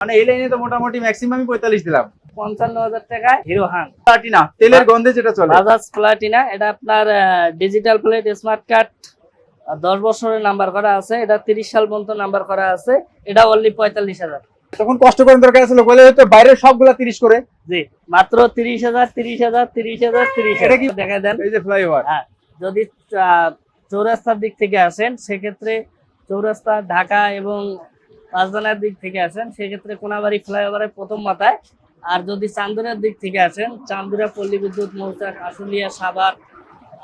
মানে এই লাইনে তো মোটামুটি ম্যাক্সিমাম পঁয়তাল্লিশ দিলাম। পঞ্চান্ন হাজার টাকায় হিরো প্লাটিনা তেলের গন্ধে যেটা চলে। বাজাজ প্লাটিনা এটা আপনার ডিজিটাল প্লেট স্মার্ট কার্ড দশ বছরের নাম্বার করা আছে এটা তিরিশ সাল পর্যন্ত নাম্বার করা আছে এটা অনলি পঁয়তাল্লিশ হাজার। তখন কষ্ট করার দরকার ছিল বলে হয়তো বাইরের সবগুলা তিরিশ করে। জি মাত্র তিরিশ হাজার তিরিশ হাজার তিরিশ হাজার তিরিশ এটা কি- দেখা দেন। এই যে ফ্লাইওভার হ্যাঁ যদি চৌরাস্তার দিক থেকে আসেন সেক্ষেত্রে চৌরাস্তা ঢাকা এবং রাজধানীর দিক থেকে আসেন সেক্ষেত্রে কোনাবাড়ি ফ্লাইওভারের প্রথম মাথায়। আর যদি চান্দুরার দিক থেকে আসেন চান্দুরা পল্লী বিদ্যুৎ মৌচাক আশুলিয়া সাভার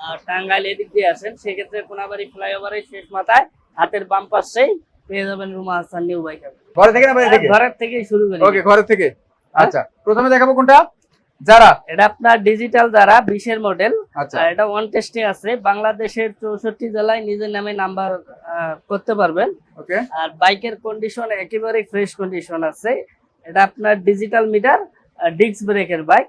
আর টাঙ্গাইল এদিক দিয়ে আসেন সেক্ষেত্রে কোনাবাড়ি ফ্লাইওভারের শেষ মাথায় হাতের বাম পাশেই পেয়ে যাবেন রুমা হাসান নিউ বাইক ঘরে থেকে না বাইরে থেকে? ঘরের থেকেই শুরু করি। ওকে ঘরের থেকে। আচ্ছা প্রথমে দেখাবো কোনটা? যারা? এটা আপনার ডিজিটাল দ্বারা বিশের মডেল আচ্ছা। এটা ওয়ান টেস্টে আছে। বাংলাদেশের চৌষট্টি জেলায় নিজের নামে নাম্বার করতে পারবেন। ওকে আর বাইকের কন্ডিশন একেবারে ফ্রেশ কন্ডিশন আছে। এটা আপনার ডিজিটাল মিটার ডিস্ক ব্রেকের বাইক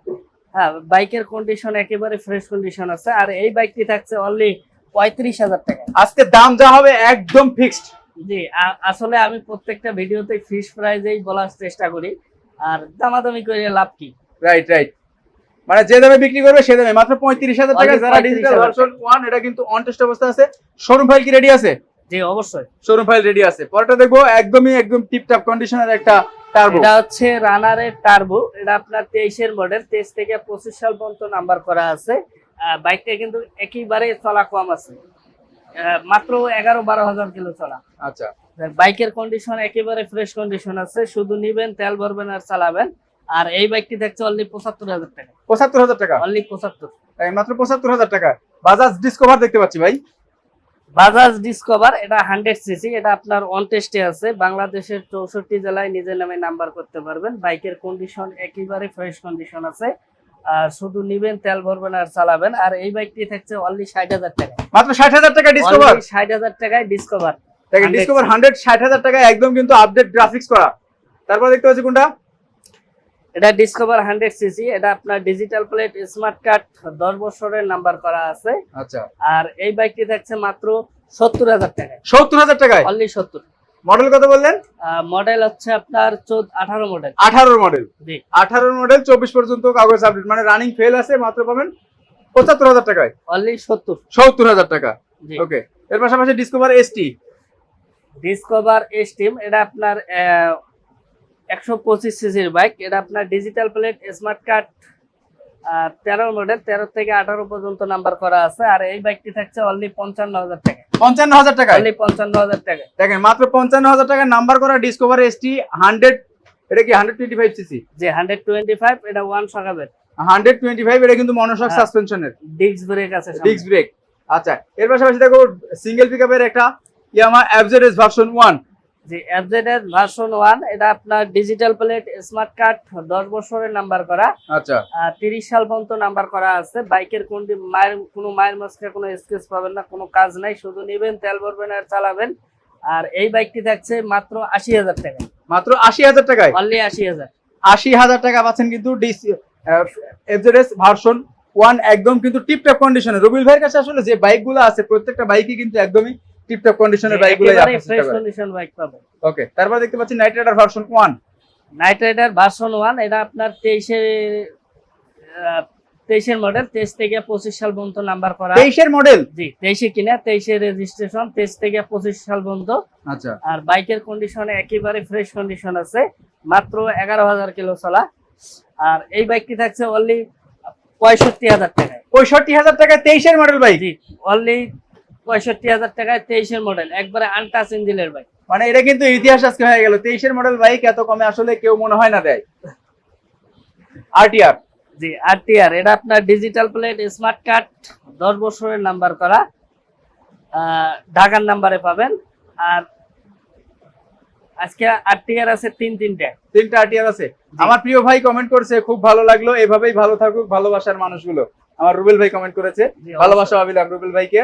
হ্যাঁ বাইকের কন্ডিশন একেবারে ফ্রেশ কন্ডিশন আছে। আর এই বাইকটি থাকছে অনলি পঁয়ত্রিশ হাজার টাকা। আজকে দাম যা হবে একদম ফিক্সড জি আসলে আমি প্রত্যেকটা ভিডিওতে ফিশ প্রাইজেই বলার চেষ্টা করি। আর দামাদামি করে লাভ কি? রাইট রাইট মানে যে দামে বিক্রি করবে সে দামে। মাত্র পঁয়ত্রিশ হাজার টাকা যারা ডিজিটাল ভার্সন ওয়ান এটা কিন্তু অন টেস্ট অবস্থা আছে। শোরুম ফাইল কি রেডি আছে? জি অবশ্যই। শোরুম ফাইল রেডি আছে। পরেরটা দেখব একদমই একদম টিপটাপ কন্ডিশনের একটা টার্বো এটা হচ্ছে রানারের টার্বো এটা আপনার তেইশের মডেল তেইশ থেকে পঁচিশ সাল পর্যন্ত নাম্বার করা আছে। আহ, বাইকটা কিন্তু একেবারে চলা কম আছে। আহ, মাত্র এগারো বারো হাজার কিলো চলা। আচ্ছা। বাইকের কন্ডিশন একেবারে ফ্রেশ কন্ডিশন আছে। শুধু নিবেন তেল ভরবেন আর চালাবেন। আর এই বাইকটি দেখছে অনলি পঁচাত্তর হাজার টাকা। পঁচাত্তর হাজার টাকা? অনলি পঁচাত্তর। এই মাত্র পঁচাত্তর হাজার টাকা। বাজাজ ডিসকভার দেখতে পাচ্ছি ভাই। বাজাজ ডিসকভার এটা হান্ড্রেড সিসি এটা আপনার অন টেস্টে আছে। বাংলাদেশের চৌষট্টি জেলায় নিজের নামে নাম্বার করতে পারবেন। বাইকের কন্ডিশন একেবারে ফ্রেশ কন্ডিশন আছে। আর শুধু নিবেন তেল ভরবেন আর চালাবেন। আর এই বাইকটি থাকছে অনলি ষাট হাজার টাকা। মাত্র ষাট হাজার টাকা ডিসকভার ষাট হাজার টাকায় ডিসকভার ডিসকভার হান্ড্রেড ষাট হাজার টাকা একদম কিন্তু আপডেট গ্রাফিক্স করা। তারপর দেখতে পাচ্ছি কোনটা? এটা ডিসকভার হান্ড্রেড সিসি এটা আপনার ডিজিটাল প্লেট স্মার্ট কার্ড দশ বছরের নাম্বার করা আছে। আচ্ছা। আর এই বাইকটি থাকছে মাত্র সত্তর হাজার টাকায় সত্তর হাজার টাকায়? অনলি সত্তর। মডেল কত বললেন? মডেল হচ্ছে আপনার চোদ্দ আঠারো মডেল আঠারো মডেল আঠারো মডেল চব্বিশ পর্যন্ত কাগজ আপডেট মানে রানিং ফেল আছে মাত্র পাবেন পঁচাত্তর হাজার টাকায়। অনলি সত্তর। সত্তর হাজার টাকা। ওকে এর পাশাপাশি ডিসকভার এসটি ডিসকভার স্টিম এটা আপনার একশো পঁচিশ সিসির বাইক। এটা আপনার ডিজিটাল প্লেট স্মার্ট কার্ড তেরো মডেল তেরো থেকে আঠারো পর্যন্ত নাম্বার করা আছে। আর এই বাইকটি থাকছে অনলি পঞ্চান্ন হাজার টাকা। পঞ্চান্ন হাজার টাকায় অনলি পঞ্চান্ন হাজার টাকা। দেখেন মাত্র পঞ্চান্ন হাজার টাকা নাম্বার করা ডিসকভার এসটি হান্ড্রেড এটা কি হান্ড্রেড টোয়েন্টি ফাইভ সিসি যে হান্ড্রেড টোয়েন্টি ফাইভ এটা ওয়ান সকাবের হান্ড্রেড টোয়েন্টি ফাইভ এটা কিন্তু মনোশক হ্যাঁ। সাসপেনশনের ডিস্ক ব্রেক আছে। ডিস্ক ব্রেক আচ্ছা এর পাশাপাশি দেখো সিঙ্গেল পিকআপের একটা ইয়ামা এফজেডএস ভার্সন ওয়ান যে এফজেড ভার্সন ওয়ান এটা আপনার ডিজিটাল প্লেট স্মার্ট কার্ড দশ বছরের নাম্বার করা। আচ্ছা। আর তিরিশ সাল পর্যন্ত নাম্বার করা আছে। বাইকের কোনটি মায়ের কোনো মায়ের মাঝখানে কোনো স্কেচ পাবেন না কোনো কাজ নাই শুধু নেবেন তেল ভরবেন আর চালাবেন। আর এই বাইকটি থাকছে মাত্র আশি হাজার টাকা মাত্র আশি হাজার টাকায়? অনলি আশি হাজার। আশি হাজার টাকা পাচ্ছেন কিন্তু এফজেডএস ভার্সন ওয়ান একদম কিন্তু টিপটপ কন্ডিশনে রবিল ভাইয়ের কাছে আসলে যে বাইকগুলো আছে প্রত্যেকটা বাইকই কিন্তু একদমই টিপটপ কন্ডিশনের বাইকগুলো আপনি ফ্রেশ কন্ডিশন বাইক পাবেন। ওকে তারপর দেখতে পাচ্ছি Night Rider version one Night Rider version one এটা আপনার তেইশের তেইশের মডেল তেইশ থেকে পঁচিশ সাল পর্যন্ত নাম্বার করা। তেইশের মডেল জি তেইশে কিনা তেইশে রেজিস্ট্রেশন তেইশ থেকে পঁচিশ সাল পর্যন্ত। আচ্ছা। আর বাইকের কন্ডিশনে একেবারে ফ্রেশ কন্ডিশন আছে মাত্র এগারো হাজার কিলো চলা। আর এই বাইকটি থাকছে অনলি পঁয়ষট্টি হাজার টাকায়। পঁয়ষট্টি হাজার টাকায় তেইশের মডেল বাইক জি অনলি পঁয়ষট্টি হাজার টাকায় তেইশের মডেল একবারে আনটাচ ইঞ্জিনের বাইক মানে এটা কিন্তু ইতিহাস আজকে হয়ে গেল। তেইশের মডেল বাইক এত কমে আসলে কেউ মনে হয় না দেয়। আরটিআর জি আর টিআর এটা আপনার ডিজিটাল প্লেট স্মার্ট কার্ড দশ বছরের নাম্বার করা। ঢাকার নাম্বারে পাবেন। আর আজকে আর টিআর আছে তিন তিনটে। তিনটা আরটিআর আছে। আমার প্রিয় ভাই কমেন্ট করেছে খুব ভালো লাগল। এভাবেই ভালো থাকুক ভালোবাসার মানুষগুলো। আমার রুবেল ভাই কমেন্ট করেছে। ভালোবাসা ভাবিলাম রুবেল ভাইকে।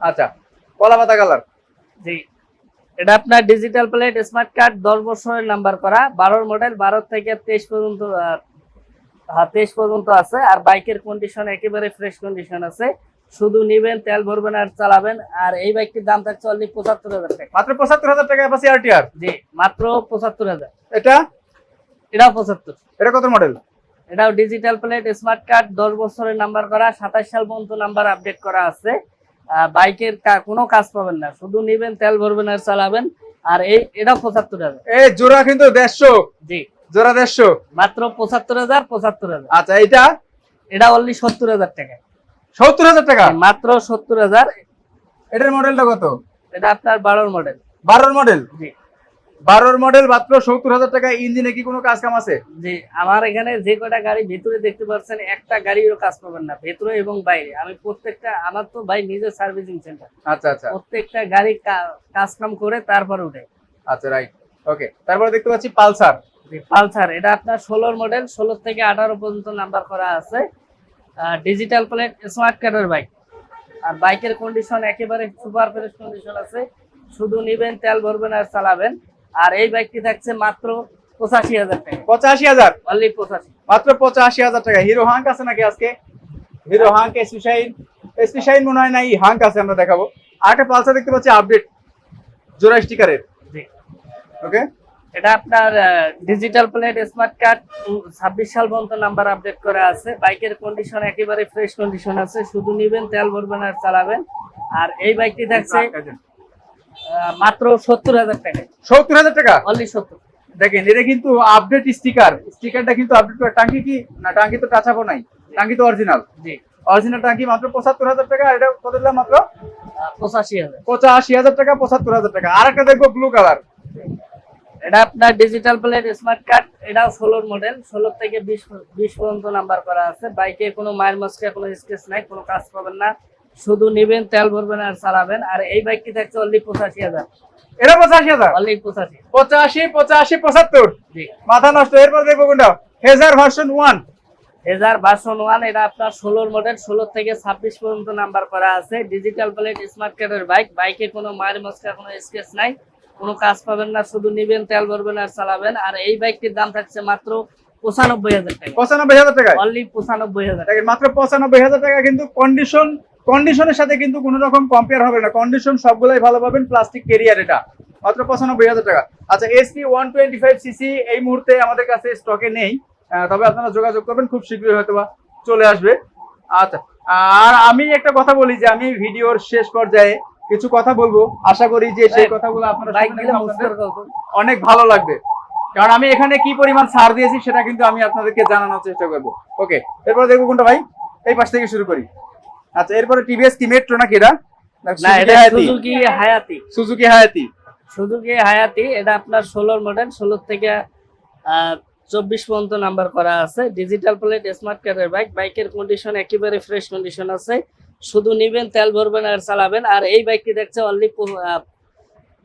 আচ্ছা কলা পাতা কালার। জি। এটা আপনার ডিজিটাল প্লেট স্মার্ট কার্ড দশ বছরের নাম্বার করা বারোর মডেল বারো থেকে তেইশ পর্যন্ত তেইশ পর্যন্ত আছে আর বাইকের কন্ডিশন একেবারে ফ্রেশ কন্ডিশন আছে। শুধু নিবেন তেল ভরবেন আর চালাবেন আর এই বাইকটির দাম থাকছে অনলি পঁচাত্তর হাজার টাকা। মাত্র পঁচাত্তর হাজার টাকা পাচ্ছি আরটিআর জি মাত্র পঁচাত্তর হাজার। এটা? এটাও পঁচাত্তর। এটা কত মডেল এটাও ডিজিটাল প্লেট স্মার্ট কার্ড দশ বছরের নাম্বার করা সাতাশ সাল পর্যন্ত নাম্বার আপডেট করা আছে। বাইকের কোনো কাজ পাবেন না। শুধু নিবেন তেল ভরবেন আর চালাবেন। আর এই এটা পঁচাত্তর হাজার। এই জোড়া কিন্তু দেড়শো। জি। জোড়া দেড়শো। মাত্র পঁচাত্তর হাজার পঁচাত্তর হাজার। আচ্ছা এটা এটা অনলি সত্তর হাজার টাকা। সত্তর হাজার টাকা? মাত্র সত্তর হাজার। এটার মডেলটা কত? এটা আপনার বারোর মডেল বারোর মডেল জি। বারোর মডেল মাত্র সত্তর হাজার টাকা ইঞ্জিনে কি কোনো কাজ কাম আছে? জি আমার এখানে যে কটা গাড়ি ভেতরে দেখতে পাচ্ছেন একটা গাড়িরও কাজ পাবেন না ভেতরে এবং বাইরে। আমি প্রত্যেকটা আমার তো ভাই নিজের সার্ভিসিং সেন্টার আচ্ছা আচ্ছা। প্রত্যেকটা গাড়ি কাজ কাম করে তারপর উঠে। আচ্ছা রাইট ওকে তারপরে দেখতে পাচ্ছি পালসার। পালসার এটা আপনার ষোলোর মডেল ষোলো থেকে আঠারো পর্যন্ত নাম্বার করা আছে। ডিজিটাল প্লেট স্মার্ট কার্ডের বাইক আর বাইকের কন্ডিশন একেবারে সুপার ফ্রেশ কন্ডিশন আছে। শুধু নিবেন তেল ভরবেন আর চালাবেন। আর এই বাইকটি থাকছে মাত্র পঁচাশি হাজার টাকা। পঁচাশি হাজার? অনলি পঁচাশি। মাত্র পঁচাশি হাজার টাকা। হিরো হাঙ্ক আছে নাকি আজকে? হিরো হাঙ্ক এসপি শাইন মনে হয় না এই হাঙ্ক আছে আমরা দেখাবো। আর একটা পালসার দেখতে পাচ্ছি আপডেট জোড়া স্টিকারের। জি। ওকে এটা আপনার ডিজিটাল প্লেট স্মার্ট কার্ড ছাব্বিশ সাল পর্যন্ত নাম্বার আপডেট করা আছে। বাইকের কন্ডিশন একেবারে ফ্রেশ কন্ডিশন আছে। শুধু নিবেন তেল ভরবেন আর চালাবেন। আর এই বাইকটি থাকছে মাত্র সত্তর হাজার টাকা সত্তর হাজার টাকা? অনলি সত্তর। দেখেন এটা কিন্তু আপডেট স্টিকার স্টিকারটা কিন্তু আপডেট করা টাঙ্কি কি? না টাঙ্কি তো টাচ আপও নাই। টাঙ্কি তো অরিজিনাল জি। অরিজিনাল টাঙ্কি মাত্র পঁচাত্তর হাজার টাকা এটা কত দিলাম মাত্র? পঁচাশি হাজার। পঁচাশি হাজার টাকা পঁচাত্তর হাজার টাকা। আর একটা দেখব ব্লু কালার এটা আপনার ডিজিটাল প্লেট স্মার্ট কার্ড এটাও ষোলোর মডেল ষোলো থেকে বিশ বিশ পর্যন্ত নাম্বার করা আছে। বাইকে কোনো মায়ের মাস্কে কোনো স্কেচ নাই কোনো কাজ পাবেন না। শুধু নিবেন তেল ভরবেন আর চালাবেন। আর এই বাইকটি থাকছে অনলি পঁচাশি হাজার। এটা পঁচাশি হাজার? অনলি পঁচাশি। পঁচাশি পঁচাশি পঁচাত্তর? মাথা নষ্ট এরপর দেখব কোনটা? Fazer version one Fazer version one এটা আপনার ষোলোর মডেল ষোলো থেকে ছাব্বিশ পর্যন্ত নাম্বার করা আছে। ডিজিটাল প্লেট স্মার্ট কার্ডের বাইক বাইকে কোনো মায়ের মস্কা কোনো স্কেচ নাই। কোনো কাজ পাবেন না শুধু নিবেন তেল ভরবেন আর চালাবেন। আর এই বাইকটির দাম থাকছে মাত্র পঁচানব্বই হাজার টাকা। পঁচানব্বই হাজার টাকায়? অনলি পঁচানব্বই হাজার মাত্র পঁচানব্বই হাজার টাকা কিন্তু কন্ডিশন কন্ডিশনের সাথে কিন্তু কোনো রকম কম্পেয়ার হবে না। কন্ডিশন সবগুলাই ভালো পাবেন প্লাস্টিক কেরিয়ার এটা। মাত্র পঁচানব্বই হাজার টাকা। আচ্ছা SP one twenty five CC এই মুহূর্তে আমাদের কাছে স্টকে নেই। তবে আপনারা যোগাযোগ করবেন খুব শীঘ্রই হয়তো বা চলে আসবে। আচ্ছা আর আমি একটা কথা বলি যে আমি ভিডিওর শেষ পর্যায়ে কিছু কথা বলব। আশা করি যে সেই কথাগুলো আপনারা অনেক ভালো লাগবে। কারণ আমি এখানে কি পরিমাণ সার দিয়েছি সেটা কিন্তু আমি আপনাদেরকে জানানোর চেষ্টা করব। ওকে এরপরে দেখব কোনটা ভাই। এই পাশ থেকে শুরু করি। আচ্ছা এরপরে টিভিএস কি মেট্রো নাকি এটা? না এটা সুজুকি হায়াতি সুজুকি হায়াতি সুজুকি হায়াতি এটা আপনার ষোলোর মডেল ষোলো থেকে চব্বিশ পর্যন্ত নাম্বার করা আছে। ডিজিটাল প্লেট স্মার্ট কার্ডের বাইক বাইকের কন্ডিশন একেবারে ফ্রেশ কন্ডিশন আছে। শুধু নিবেন তেল ভরবেন আর চালাবেন। আর এই বাইকটি দেখছে অনলি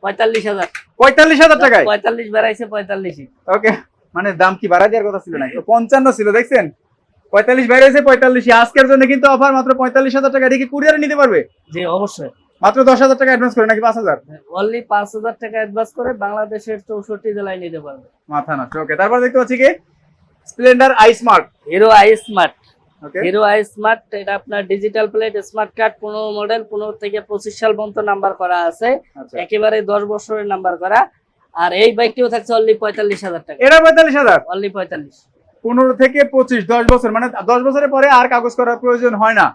পঁয়তাল্লিশ হাজার। পঁয়তাল্লিশ হাজার টাকায়? পঁয়তাল্লিশ বেড়াইছে পঁয়তাল্লিশই। ওকে মানে দাম কি বাড়া দেওয়ার কথা ছিল নাকি? পঞ্চান্ন ছিল দেখছেন? পঁয়তাল্লিশ বাইরে হয়েছে পঁয়তাল্লিশ আজকের জন্য কিন্তু অফার মাত্র পঁয়তাল্লিশ হাজার টাকা। এটা কি কুরিয়ারে নিতে পারবে? জি অবশ্যই। মাত্র দশ হাজার টাকা অ্যাডভান্স করে নাকি পাঁচ হাজার? অনলি পাঁচ হাজার টাকা অ্যাডভান্স করে বাংলাদেশের চৌষট্টি জেলায় নিতে পারবে। মাথা নষ্ট। ওকে তারপর দেখতে পাচ্ছি কি? Splendor I smart Hero I smart okay Hero I smart এটা আপনার ডিজিটাল প্লেট স্মার্ট কার্ড পনেরো মডেল পনেরো থেকে পঁচিশ সাল পর্যন্ত নাম্বার করা আছে। আচ্ছা। একেবারে দশ বছরের নাম্বার করা। আর এই বাইকটিও থাকছে অনলি পঁয়তাল্লিশ হাজার টাকা। এটা পঁয়তাল্লিশ হাজার? অনলি পঁয়তাল্লিশ। পনেরো থেকে পঁচিশ দশ বছর মানে দশ বছরের পরে আর কাগজ করার প্রয়োজন হয় না।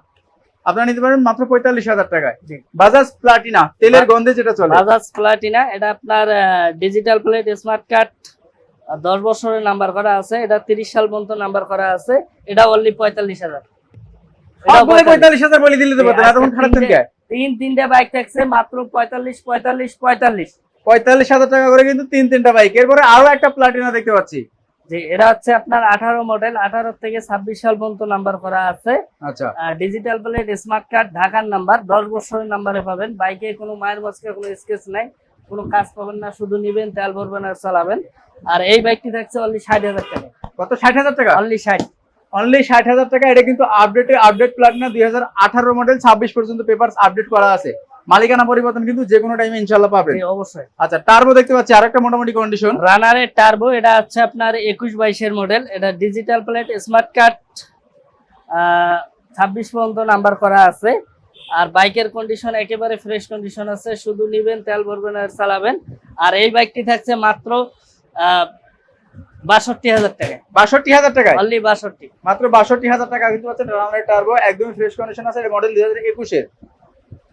আপনারা নিতে পারেন মাত্র পঁয়তাল্লিশ হাজার টাকায়। বাজাজ প্লাটিনা তেলের গন্ধে যেটা চলে। বাজাজ প্লাটিনা এটা আপনার ডিজিটাল প্লেট স্মার্ট কার্ড দশ বছরের নাম্বার করা আছে। এটা তিরিশ সাল পর্যন্ত নাম্বার করা আছে। এটা অনলি পঁয়তাল্লিশ হাজার। এটাও সবগুলো 45 পঁয়তাল্লিশ হাজার বলে দিলে তো পারতেন আজকে এতক্ষণ খারাপ তিনটে- কে তিন তিনটে বাইক থাকছে মাত্র পঁয়তাল্লিশ পঁয়তাল্লিশ পঁয়তাল্লিশ। পঁয়তাল্লিশ হাজার টাকা করে কিন্তু তিন তিনটা বাইক এরপরে আরও একটা প্লাটিনা দেখতে পাচ্ছি। জি এটা হচ্ছে আপনার আঠারো মডেল আঠারো থেকে ছাব্বিশ সাল পর্যন্ত নাম্বার করা আছে। আচ্ছা। ডিজিটাল প্লেট স্মার্ট কার্ড ঢাকার নাম্বার দশ বছরের নাম্বারে পাবেন। বাইকে কোনো মায়ের মাঝকে কোনো স্কেচ নাই। কোনো কাজ পাবেন না শুধু নিবেন তেল ভরবেন আর চালাবেন। আর এই বাইকটি থাকছে অনলি ষাট হাজার টাকা। কত? ষাট হাজার টাকা? অনলি ষাট। অনলি ষাট হাজার টাকা এটা কিন্তু আপডেটে আপডেট প্লাটিনা দুই হাজার আঠারো মডেল ছাব্বিশ পর্যন্ত পেপার আপডেট করা আছে। মালিকানা পরিবর্তন কিন্তু যে কোনো টাইমে ইনশাল্লাহ পাবেন অবশ্যই। আচ্ছা টার্বো দেখতে পাচ্ছি আরেকটা মোটামুটি কন্ডিশন রানারের টার্বো এটা হচ্ছে আপনার একুশ বাইশের মডেল এটা ডিজিটাল প্লেট স্মার্ট কার্ড ছাব্বিশ পর্যন্ত নাম্বার করা আছে। আর বাইকের কন্ডিশন একেবারে ফ্রেশ কন্ডিশন আছে শুধু নিবেন তেল ভরবেন আর চালাবেন। আর এই বাইকটি থাকছে মাত্র বাষট্টি হাজার টাকা। বাষট্টি হাজার অনলি বাষট্টি। মাত্র বাষট্টি হাজার টাকা কিন্তু পাচ্ছেন রানার টার্বো একদমই ফ্রেশ কন্ডিশন আছে মডেল দুই হাজার একুশের।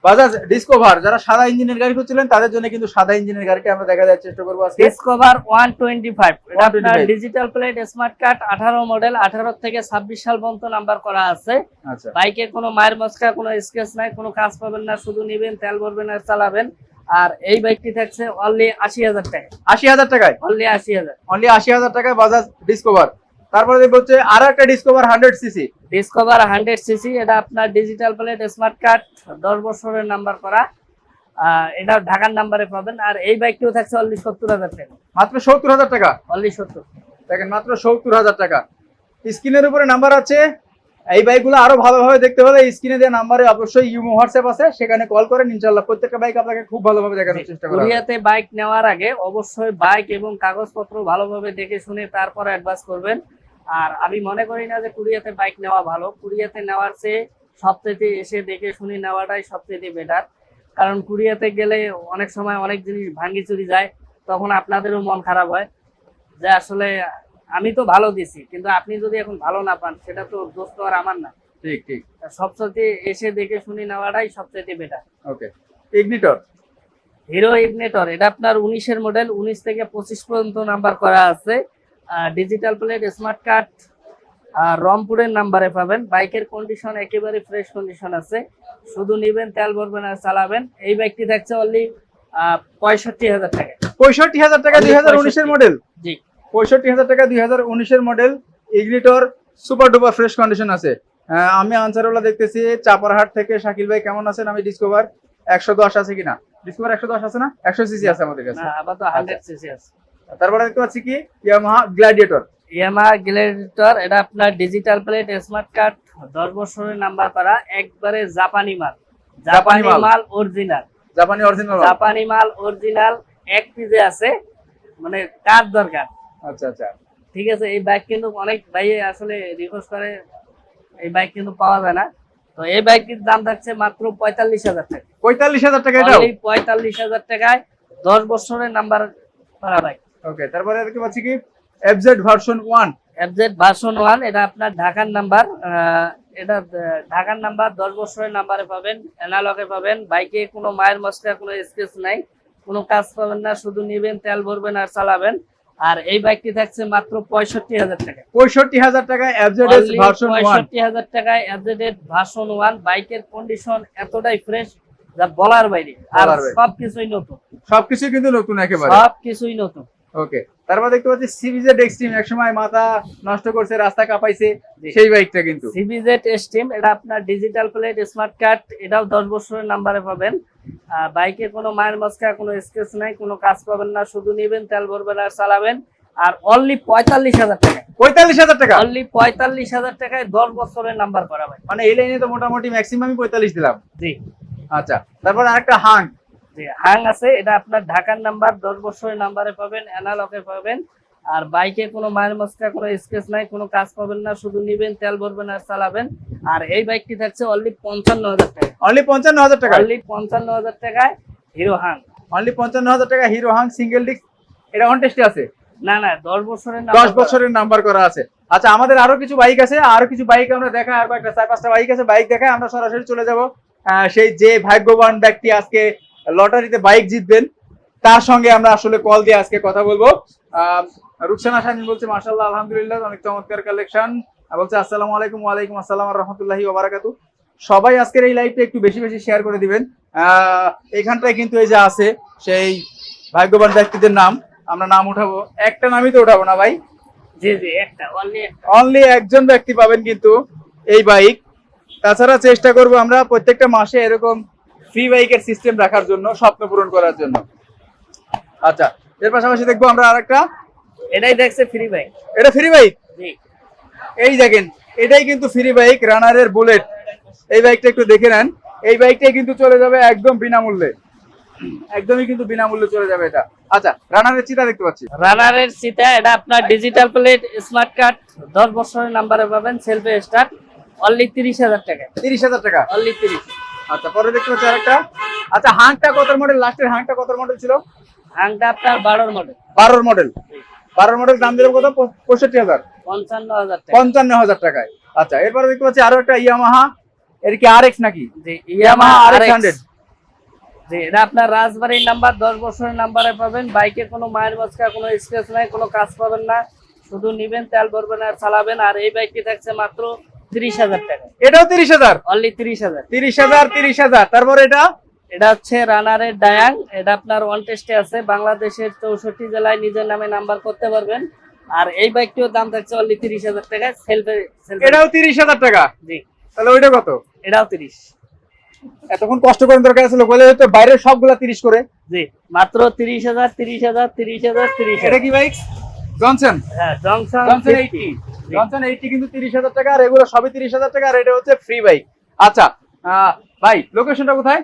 বাজাজ ডিসকভার যারা সাদা ইঞ্জিনের গাড়ি খুঁজছিলেন তাদের জন্য কিন্তু সাদা ইঞ্জিনের গাড়িটা আমরা দেখা যাওয়ার চেষ্টা করব আজকে। ডিসকভার ওয়ান টোয়েন্টি ফাইভ এটা আপনার ডিজিটাল প্লেট স্মার্ট কার্ড আঠারো মডেল আঠারো থেকে ছাব্বিশ সাল পর্যন্ত নাম্বার করা আছে। আচ্ছা। বাইকে কোনো মায়ের মস্কা কোনো স্কেচ নাই কোনো কাজ পাবেন না শুধু নিবেন তেল ভরবেন আর চালাবেন। আর এই বাইকটি থাকছে অনলি আশি হাজার টাকা আশি হাজার টাকায়? অনলি আশি হাজার। অনলি আশি হাজার টাকায় বাজাজ ডিসকভার তারপরে দেখব হচ্ছে আর একটা Discover hundred CC Discover hundred CC এটা আপনার ডিজিটাল প্লেট স্মার্ট কার্ড দশ বছরের নাম্বার করা। এটা ঢাকার নাম্বারে পাবেন। আর এই বাইকটিও থাকছে অল্লি সত্তর হাজার টাকা। মাত্র সত্তর হাজার টাকা? অনলি সত্তর। দেখেন মাত্র সত্তর হাজার টাকা। স্ক্রিনের উপরে নাম্বার আছে এই বাইকগুলো আরও ভালোভাবে দেখতে হলে স্ক্রিনে দেওয়া নাম্বারে অবশ্যই ইউমো হোয়াটসঅ্যাপ আছে সেখানে কল করেন ইনশাল্লাহ প্রত্যেকটা বাইক আপনাকে খুব ভালোভাবে দেখানোর চেষ্টা করা হবে। কোরিয়াতে বাইক নেওয়ার আগে অবশ্যই বাইক এবং কাগজপত্র ভালোভাবে দেখে শুনে তারপর অ্যাডভান্স করবেন। আর আমি মনে করি না যে কুরিয়াতে বাইক নেওয়া ভালো কুরিয়াতে নেওয়ার চেয়ে সবচেয়ে এসে দেখে শুনে নেওয়াটাই সবচেয়ে বেটার কারণ কুরিয়াতে গেলে অনেক সময় অনেক জিনিস ভাঙ্গি চুরি যায় তখন আপনাদেরও মন খারাপ হয়। যে আসলে আমি তো ভালো দিছি কিন্তু আপনি যদি এখন ভালো না পান সেটা তো দোষ তো আর আমার না। ঠিক ঠিক। সবচেয়ে এসে দেখে শুনে নেওয়াটাই সবচেয়ে better okay Ignitor Hero Ignitor এটা আপনার উনিশের মডেল উনিশ থেকে পঁচিশ পর্যন্ত নাম্বার করা আছে। ডিজিটাল প্লেট স্মার্ট কার্ড রংপুরের নাম্বারে পাবেন। বাইকের কন্ডিশন একেবারে ফ্রেশ কন্ডিশন আছে। শুধু নিবেন তেল ভরবেন আর চালাবেন। এই বাইকটি থাকছে অনলি পঁয়ষট্টি হাজার টাকা পঁয়ষট্টি হাজার টাকা দুই হাজার উনিশের মডেল জি। পঁয়ষট্টি হাজার টাকা দুই হাজার উনিশের model Ignitor super duper fresh condition আছে। আহ, আমি আনসারুল্লাহ দেখতেছি চাপারহাট থেকে শাকিল ভাই কেমন আছেন? আমি ডিসকভার একশো দশ আছে কিনা? ডিসকভার একশো দশ আছে না? একশো সিসি আছে আমাদের কাছে। আছে। তারপরে দেখতে পাচ্ছি কি? ইয়ামাহা গ্ল্যাডিয়েটর ইয়ামা গ্লেডিটর এটা আপনার ডিজিটাল প্লেট স্মার্ট কার্ড দশ বছরের নাম্বার করা একবারে জাপানি মাল। জাপানি। মাল। অরিজিনাল জাপানি অরিজিনাল জাপানি মাল অরিজিনাল এক পিজে আছে মানে কার দরকার। আচ্ছা আচ্ছা। ঠিক আছে এই বাইক কিন্তু অনেক ভাই আসলে রিকোয়েস্ট করে এই বাইক কিন্তু পাওয়া যায় না। তো এই বাইকটির দাম থাকছে মাত্র পঁয়তাল্লিশ হাজার টাকা। পঁয়তাল্লিশ হাজার টাকা Only পঁয়তাল্লিশ হাজার টাকায় দশ বছরের নাম্বার করা বাইক ওকে তারপরে দেখতে পাচ্ছি কি? FZ version one FZ version one এটা আপনার ঢাকার নাম্বার এটা ঢাকার নাম্বার দশ বছরের নাম্বারে পাবেন অ্যানালগে পাবেন। বাইকে কোনো মায়ের মস্কা কোনো স্কেচ নাই কোনো কাজ পাবেন না শুধু নিবেন তেল ভরবেন আর চালাবেন। আর এই বাইকটি থাকছে মাত্র পঁয়ষট্টি হাজার টাকা। পঁয়ষট্টি হাজার টাকা ভার্সন পঁয়ষট্টি হাজার টাকায় এফজেড ভার্সন ওয়ান বাইকের কন্ডিশন এতটাই ফ্রেশ যা বলার বাইরে। আর। সবকিছুই নতুন। সবকিছু কিন্তু নতুন একেবারে। সবকিছুই নতুন। ওকে তারপর দেখতে পাচ্ছি সিবিজেড এক্সট্রিম একসময় মাথা নষ্ট করছে রাস্তা কাঁপাইছে সেই বাইকটা কিন্তু। সিবিজেড স্টিম এটা আপনার ডিজিটাল প্লেট স্মার্ট কার্ড এটাও দশ বছরের নাম্বারে পাবেন। বাইকে কোনো মায়ের মস্কা কোনো স্কেচ নাই কোনো কাজ পাবেন না শুধু নিবেন তেল ভরবেন আর চালাবেন। আর অনলি পঁয়তাল্লিশ হাজার টাকা। পঁয়তাল্লিশ হাজার টাকা? অনলি পঁয়তাল্লিশ হাজার টাকায় দশ বছরের নাম্বার করা ভাই। মানে এই লাইনে তো মোটামুটি ম্যাক্সিমামই পঁয়তাল্লিশ দিলাম। জি। আচ্ছা তারপর আরেকটা হাং জি হাং আছে। এটা আপনার ঢাকার নাম্বার দশ বছরের নাম্বারে পাবেন অ্যানালকে পাবেন। আর বাইকে কোনো মায়ের মস্কা কোনো স্কেচ নাই কোনো কাজ পাবেন না শুধু নিবেন তেল ভরবেন আর চালাবেন। আর এই বাইকটি থাকছে অনলি পঞ্চান্ন হাজার টাকা। অনলি পঞ্চান্ন হাজার টাকা অনলি পঞ্চান্ন হাজার টাকায় হিরো হাং অনলি পঞ্চান্ন হাজার টাকা হিরো হাং সিঙ্গেল ডিস্ক এটা অন টেস্টে আছে? না না দশ বছরের দশ বছরের নাম্বার করা আছে। আচ্ছা আমাদের আরও কিছু বাইক আছে আরও কিছু বাইক আমরা দেখা আর কয়েকটা চার পাঁচটা বাইক আছে বাইক দেখায় আমরা সরাসরি চলে যাব। সেই যে ভাগ্যবান ব্যক্তি আজকে লটারিতে বাইক জিতবেন তার সঙ্গে আমরা আসলে কল দিয়ে আজকে কথা বলব। আহ, রুকসানা শামিম বলছে মাশাল্লাহ আলহামদুলিল্লাহ অনেক চমৎকার কালেকশন বলছে আসসালামু আলাইকুম ওয়ালাইকুম আসসালাম রহমতুল্লাহি ওবারাকাতু সবাই আজকের এই লাইভটা একটু বেশি বেশি শেয়ার করে দিবেন। আহ, এখানটায় কিন্তু এই যে আছে সেই ভাগ্যবান ব্যক্তিদের নাম আমরা নাম উঠাবো। একটা নামই তো উঠাবো না ভাই? জি জি একটা অনলি একজন ব্যক্তি পাবেন কিন্তু এই বাইক তাছাড়া চেষ্টা করব আমরা প্রত্যেকটা মাসে এরকম ফ্রি বাইকের সিস্টেম রাখার জন্য স্বপ্ন পূরণ করার জন্য। আচ্ছা এর পাশাপাশি দেখব আমরা আরেকটা। এটাই দেখছে ফ্রি বাইক এটা ফ্রি বাইক জি। এই দেখেন এটাই কিন্তু ফ্রি বাইক রানারের বুলেট এই বাইকটা একটু দেখে নেন। এই বাইকটাই কিন্তু চলে যাবে একদম বিনামূল্যে। একদমই কিন্তু বিনামূল্যে চলে যাবে এটা। আচ্ছা রানারের চিতা দেখতে পাচ্ছি। রানারের চিতা এটা আপনার ডিজিটাল প্লেট স্মার্ট কার্ড দশ বছরের নাম্বারে পাবেন সেলফে স্টার্ট অনলি তিরিশ হাজার টাকা তিরিশ হাজার টাকা। অনলি তিরিশ। আচ্ছা পরে দেখতে পাচ্ছি আরেকটা। আচ্ছা হাংটা কত মডেল লাস্টের হাংটা কত মডেল ছিল? হাংটা আপনার বারোর মডেল বারোর মডেল বারোর মডেল দাম দিলাম কত? পঁয়ষট্টি হাজার। পঞ্চান্ন হাজার পঞ্চান্ন হাজার টাকায়। আচ্ছা এরপরে দেখতে পাচ্ছি আরও একটা ইয়ামাহা। এর কি আর এক্স নাকি? ইয়ামাহা আর হান্ড্রেড জি এটা আপনার রাজবাড়ির নাম্বার দশ বছরের নাম্বারে পাবেন। বাইকে কোনো মায়ের বাচ্চা কোনো স্ক্র্যাচ নাই কোনো কাজ পাবেন না। শুধু নিবেন তেল ভরবেন আর চালাবেন। আর এই বাইকটি থাকছে মাত্র তিরিশ হাজার টাকা। এটাও তিরিশ হাজার? অনলি তিরিশ হাজার। তিরিশ হাজার তিরিশ হাজার। তারপরে এটা? এটা হচ্ছে রানারের ডায়াং। এটা আপনার ওয়ান টেস্টে আছে। বাংলাদেশের চৌষট্টি জেলায় নিজের নামে নাম্বার করতে পারবেন। আর এই বাইকটিও দাম থাকছে অনলি তিরিশ হাজার টাকা। সেলফে এটাও তিরিশ হাজার টাকা? জি। তাহলে ওইটা কত? এটাও তিরিশ। এতক্ষণ কষ্ট করার দরকার ছিল বলে হয়তো বাইরের সবগুলা তিরিশ করে। জি। মাত্র তিরিশ হাজার তিরিশ হাজার তিরিশ হাজার তিরিশ এটা কি বাইক? জনসন হ্যাঁ junction Johnson eighty Johnson eighty কিন্তু তিরিশ হাজার টাকা আর এগুলো সবই তিরিশ হাজার টাকা আর এটা হচ্ছে ফ্রি বাইক আচ্ছা ভাই লোকেশনটা কোথায়?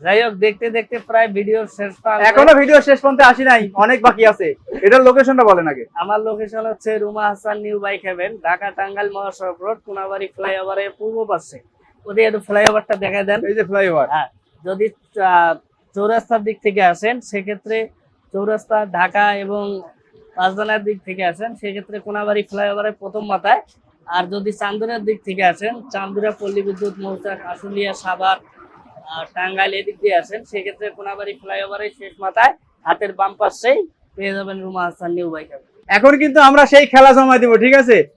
যাই হোক দেখতে দেখতে প্রায় ভিডিওর শেষ। এখনও ভিডিও শেষ পর্যন্ত আসি নাই অনেক বাকি আছে। এটার লোকেশনটা বলেন আগে। আমার লোকেশন হচ্ছে Ruma Hasan new bike haven Dhaka Tangail মহাসড়ক রোড কোনাবাড়ি ফ্লাইওভারের পূর্ব পাশে। ওদের একটু ফ্লাইওভারটা দেখা দেন। এই যে ফ্লাইওভার হ্যাঁ যদি চৌরাস্তার দিক থেকে আসেন সেক্ষেত্রে চৌরাস্তা ঢাকা এবং রাজধানীর দিক থেকে আসেন সেক্ষেত্রে কোনাবাড়ি ফ্লাইওভারের প্রথম মাথায়। আর যদি চান্দুরের দিক থেকে আসেন, চান্দুরা, পল্লী বিদ্যুৎ, মৌচাক, আশুলিয়া, সাভার, আর টাঙ্গাইল এদিক দিয়ে আসেন, সেক্ষেত্রে কোনাবাড়ি ফ্লাইওভারের শেষ মাথায় হাতের বাম পাশেই পেয়ে যাবেন রুমা হাসান, নিউ বাইক এখন কিন্তু আমরা সেই খেলা জমা দিব, ঠিক আছে?